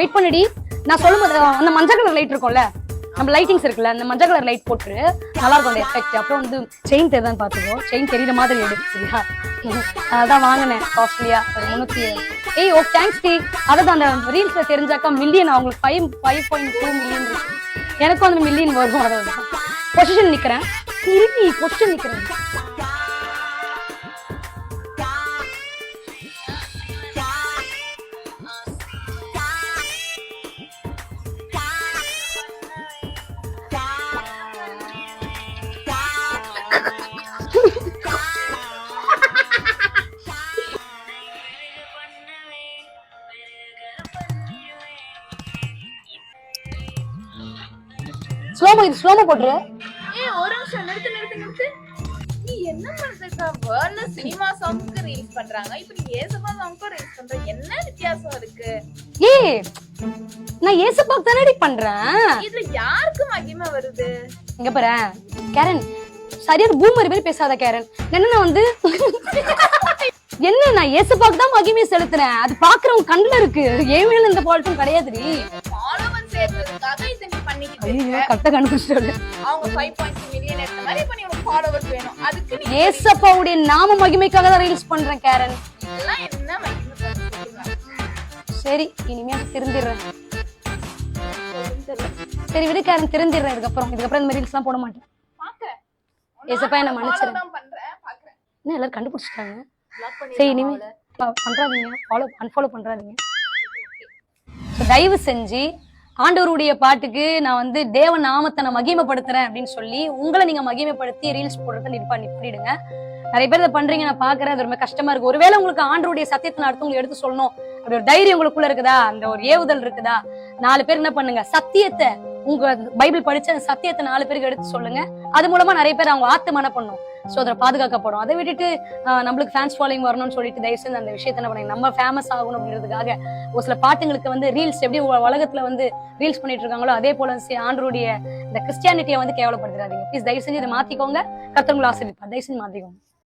Wait பண்ணுடி. நான் சொல்லும்போது அந்த மஞ்சள் கலர் லைட் இருக்கும்ல? நம்ம லைட்டிங்ஸ் இருக்குல்ல அந்த மஞ்சள் கலர் லைட் போட்டு நல்லா இருக்கும் அந்த எஃபெக்ட் அப்புறம் வந்து செயின் தெரியுதான்னு பார்த்துக்கோ. செயின் தெரியுற மாதிரி எடு சரியா? அதான் வாங்கினேன் காஸ்ட்லியா ஒரு முன்னூத்தி ஏய் ஓ தேங்க்ஸ் டி. அதான் அந்த ரீல்ஸ்ல தெரிஞ்சாக்கா மில்லியன் அவங்களுக்கு five five point two million எனக்கும் அந்த மில்லியன் வரும் அதான் பொசிஷன் நிக்கிறேன். திருப்பி பொசிஷன் நிக்கிறேன். ஸ்லோமோ இது ஸ்லோமோ போட்டுரு. ஏய் ஒரு நிமிஷம் நிறுத்து நிறுத்து நிறுத்து. நீ என்ன பண்றக்கா? வேர்ல்ட்ல சினிமா சாங்ஸ்க்கு ரீல்ஸ் பண்றாங்க. இப்போ நீ ஏசப்பா சாங்க்கும் ரீல்ஸ் பண்ற. என்ன வித்தியாசம் இருக்கு? ஏய் நான் ஏசப்பாக்கு தானடி பண்றேன். இதுல யாருக்கு மகிமை வருது? இங்க பாரு கேரன் சரியான பூமர் மாதிரி பேசாத கேரன் என்ன நான் வந்து என்ன நான் ஏசப்பாக்கு தான் மகிமையை செலுத்துறேன். அது பாக்குறவங்க கண்ணுல இருக்கு. மேல இந்த ஃபால்ட்டும் கிடையாதுடி. ஐயோ கரெக்டா கண்டுபிடிச்சிட்டு அவங்க ஃபைவ் பாயிண்ட் மில்லியன் எடுத்த மாதிரி இப்போ நீ உனக்கு ஃபாலோவர்ஸ் வேணும். அதுக்கு நீ ஏசப்பாவுடைய நாம மகிமைக்காக தான் ரீல்ஸ் பண்றேன் கேரன் இதெல்லாம் என்ன. சரி இனிமே திருந்திடுறேன். சரி விடு கேரன் திருந்திடுறேன். இதுக்கப்புறம் இதுக்கப்புறம் இந்த மாதிரி ரீல்ஸ் எல்லாம் போட மாட்டேன். ஏசப்பா என்ன மன்னிச்சிரு. என்ன எல்லாரும் கண்டுபிடிச்சிட்டாங்க? சரி இனிமே பண்றாதீங்க. Follow unfollow பண்றாதீங்க. தயவு செஞ்சு ஆண்டவருடைய பாட்டுக்கு நான் வந்து தேவ நாமத்தை நான் மகிமைப்படுத்துறேன் அப்படின்னு சொல்லி உங்களை நீங்க மகிமைப்படுத்தி ரீல்ஸ் போடுறத நிற்பா நிப்பிடுங்க நிறைய பேர் இதை பண்றீங்க நான் பாக்குறேன். அது ரொம்ப கஷ்டமா இருக்கு. ஒருவேளை உங்களுக்கு ஆண்டவருடைய சத்தியத்தை நான் அடுத்தவங்களுக்கு எடுத்து சொல்லணும். அப்படி ஒரு தைரியம் உங்களுக்குள்ள இருக்குதா? அந்த ஒரு ஏவுதல் இருக்குதா? நாலு பேர் என்ன பண்ணுங்க? சத்தியத்தை உங்க பைபிள் படிச்ச அந்த சத்தியத்தை நாலு பேருக்கு எடுத்து சொல்லுங்க. அது மூலமா நிறைய பேர் அவங்க ஆத்து மன பண்ணும். சோ அதை பாதுகாக்கப்படும். அதை விட்டுட்டு ஆஹ் நம்மளுக்கு ஃபேன்ஸ் ஃபாலோயிங் வரணும்னு சொல்லிட்டு தயவு செஞ்சு அந்த விஷயத்தை என்ன பண்ணுங்க நம்ம ஃபேமஸ் ஆகணும் அப்படின்றதுக்காக ஒரு சில பாட்டுங்களுக்கு வந்து ரீல்ஸ் எப்படி உலகத்துல வந்து ரீல்ஸ் பண்ணிட்டு இருக்காங்களோ அதே போல ஆண்டருடைய இந்த கிறிஸ்டியானிட்டியை வந்து கேவலப்படுத்துறாதீங்க ப்ளீஸ் தயவு செஞ்சு இதை மாத்திக்கோங்க. கத்தவங்களை ஆசிரியப்பா தயவு செஞ்சு மாத்திக்கோங்க.